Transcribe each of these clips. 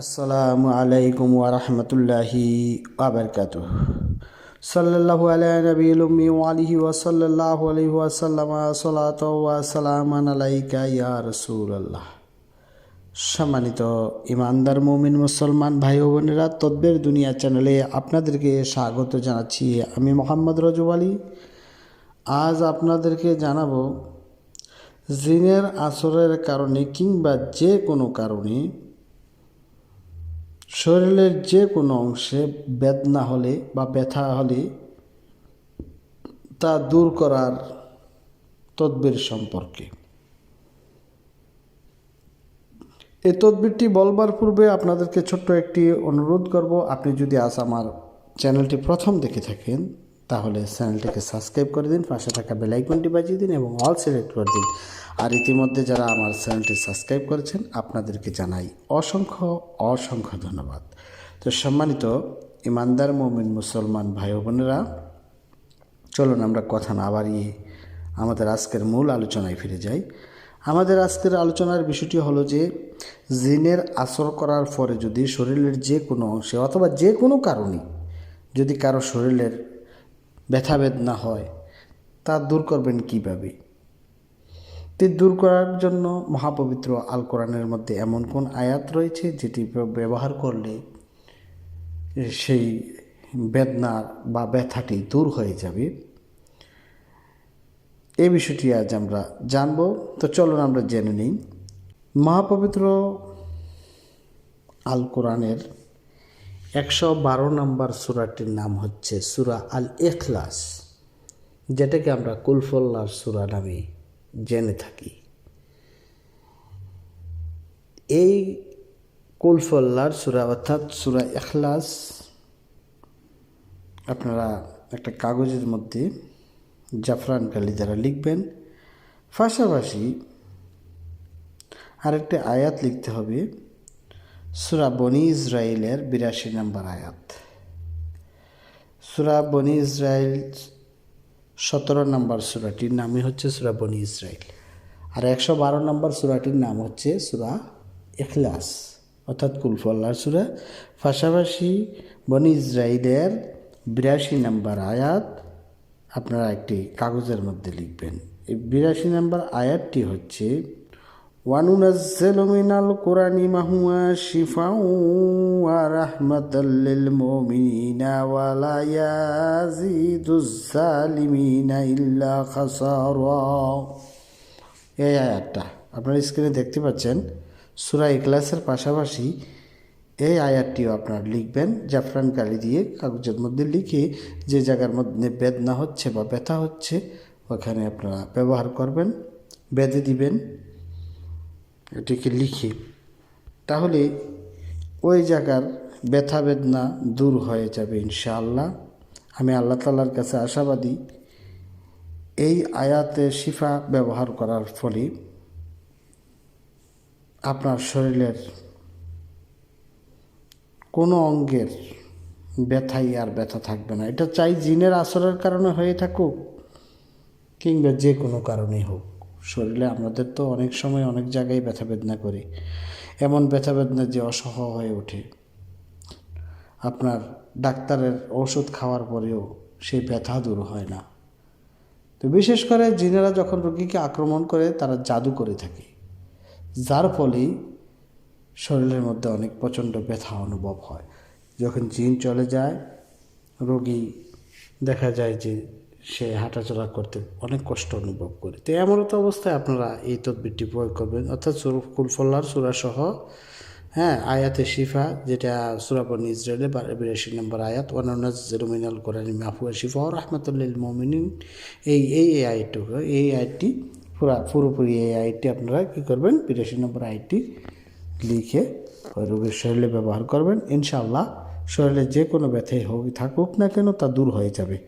আসসালামু আলাইকুম ওরহমতুল্লাহি আবরকাত সাল্লাল্লাহু আলা নবীল উম্মি ওয়ালিহি ওয়া সাল্লাল্লাহু আলাইহি ওয়া সাল্লামা সালাতু ওয়া সালামান আলাইকা ইয়া রাসূলুল্লাহ। সম্মানিত ইমানদার মুমিন মুসলমান ভাই ও বোনেরা, তদ্বের দুনিয়া চ্যানেলে আপনাদেরকে স্বাগত জানাচ্ছি আমি মোহাম্মদ রজব আলী। আজ আপনাদেরকে জানাব জিনের আসরের কারণে কিংবা যে কোনো কারণে শরীরের যে কোনো অংশে বেদনা হলে বা ব্যথা হলে তা দূর করার তদ্বির সম্পর্কে। এই তদবিরটি বলবার পূর্বে আপনাদেরকে ছোট্ট একটি অনুরোধ করব, আপনি যদি আজ আমার চ্যানেলটি প্রথম দেখে থাকেন তাহলে চ্যানেলটিকে সাবস্ক্রাইব করে দিন, পাশে থাকা বেলাইকনটি বাজিয়ে দিন এবং অল সিলেক্ট করে দিন। আর ইতিমধ্যে যারা আমার চ্যানেলটি সাবস্ক্রাইব করেছেন, আপনাদেরকে জানাই অসংখ্য অসংখ্য ধন্যবাদ। তো সম্মানিত ইমানদার মমিন মুসলমান ভাই বোনেরা, চলুন আমরা কথা না বাড়িয়ে আমাদের আজকের মূল আলোচনায় ফিরে যাই। আমাদের আজকের আলোচনার বিষয়টি হলো যে, জিনের আসর করার পরে যদি শরীরের যে কোনো অংশে অথবা যে কোনো কারণে যদি কারও শরীরের ব্যথা বেদনা হয়, তা দূর করবেন কীভাবে? তে দূর করার জন্য মহাপবিত্র আল কোরআনের মধ্যে এমন কোন আয়াত রয়েছে যেটি ব্যবহার করলে সেই বেদনার বা ব্যথাটি দূর হয়ে যাবে? এই বিষয়টি আজ আমরা জানব। তো চলুন আমরা জেনে নিই। মহাপবিত্র আল কোরআনের একশো বারো নম্বর সুরাটির নাম হচ্ছে সুরা আল এখলাস যেটাকে আমরা কুলফল্লার সুরা নামে জেনে থাকি। এই কুলফল্লার সুরা অর্থাৎ সুরা এখলাস আপনারা একটা কাগজের মধ্যে জাফরান কালি দ্বারা লিখবেন। পাশাপাশি আরেকটি আয়াত লিখতে হবে সুরা বনি ইসরায়েলের বিরাশি নম্বর আয়াত সুরা বনি ইসরায়েল সতেরো নম্বর সুরাটির নামই হচ্ছে সুরা বনি ইসরায়েল আর একশো বারো নম্বর সুরাটির নাম হচ্ছে সুরা এখলাস অর্থাৎ কুলফল্লার সুরা। পাশাপাশি বনি ইসরায়েলের বিরাশি নম্বর আয়াত আপনারা একটি কাগজের মধ্যে লিখবেন। এই বিরাশি নম্বর আয়াতটি হচ্ছে وننزل من القرآن ما هو شفاء ورحمة للمؤمنين ولا يزيد الظالمين إلا خسارا এই আয়াতটা আপনারা স্ক্রিনে দেখতে পাচ্ছেন সুরা ইকলাসের পাশাপাশি এই আয়াতটিও আপনারা লিখবেন জাফরান কালি দিয়ে কাগজের মধ্যে লিখে যে জায়গার মধ্যে বেদনা হচ্ছে বা ব্যথা হচ্ছে ওখানে আপনারা ব্যবহার করবেন বেঁধে দিবেন এটিকে লিখে। তাহলে ওই জায়গার ব্যথা বেদনা দূর হয়ে যাবে ইনশাআল্লাহ। আমি আল্লাহ তালার কাছে আশাবাদী এই আয়াতে শিফা ব্যবহার করার ফলে আপনার শরীরের কোনো অঙ্গের ব্যথাই আর ব্যথা থাকবে না। এটা চাই জিনের আসরের কারণে হয়ে থাকুক কিংবা যে কোনো কারণেই হোক। শরীরে আমাদের তো অনেক সময় অনেক জায়গায় ব্যথা বেদনা করে। এমন ব্যথা বেদনা যে অসহ হয়ে ওঠে। আপনার ডাক্তারের ওষুধ খাওয়ার পরেও সেই ব্যথা দূর হয় না। তো বিশেষ করে জিনেরা যখন রোগীকে আক্রমণ করে, তারা জাদু করে থাকে। যার ফলেই শরীরের মধ্যে অনেক প্রচণ্ড ব্যথা অনুভব হয়। যখন জিন চলে যায়, রোগী দেখা যায় যে সে হাঁটাচলা করতে অনেক কষ্ট অনুভব করে। তো এমনত অবস্থায় আপনারা এই তদবিরটি প্রয়োগ করবেন। অর্থাৎ কুলফল্লার সুরাসহ হ্যাঁ আয়াতে শিফা, যেটা সুরাবন ইসরায়েলে বিরাশি নম্বর আয়াত ওয়ানাজ জেরুমিনাল কোরআন মাহফুয়া শিফা ও রহমতুল্লিল মমিনিন। এই এই আয়টুকু এই আয়টি পুরা, পুরোপুরি এই আয়টি আপনারা কী করবেন, বিরাশি নম্বর আয়টি লিখে ওই রোগীর শরীরে ব্যবহার করবেন। ইনশাআল্লাহ শরীরে যে কোনো ব্যথাই হোক, থাকুক না কেন তা দূর হয়ে যাবে।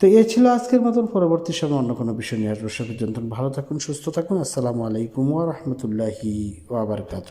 তো এ ছিল আজকের মতন। পরবর্তী সময় অন্য কোনো বিষয় নিয়ে আসব। সে পর্যন্ত ভালো থাকুন, সুস্থ থাকুন। আসসালামু আলাইকুম ওয়া ওবরকাত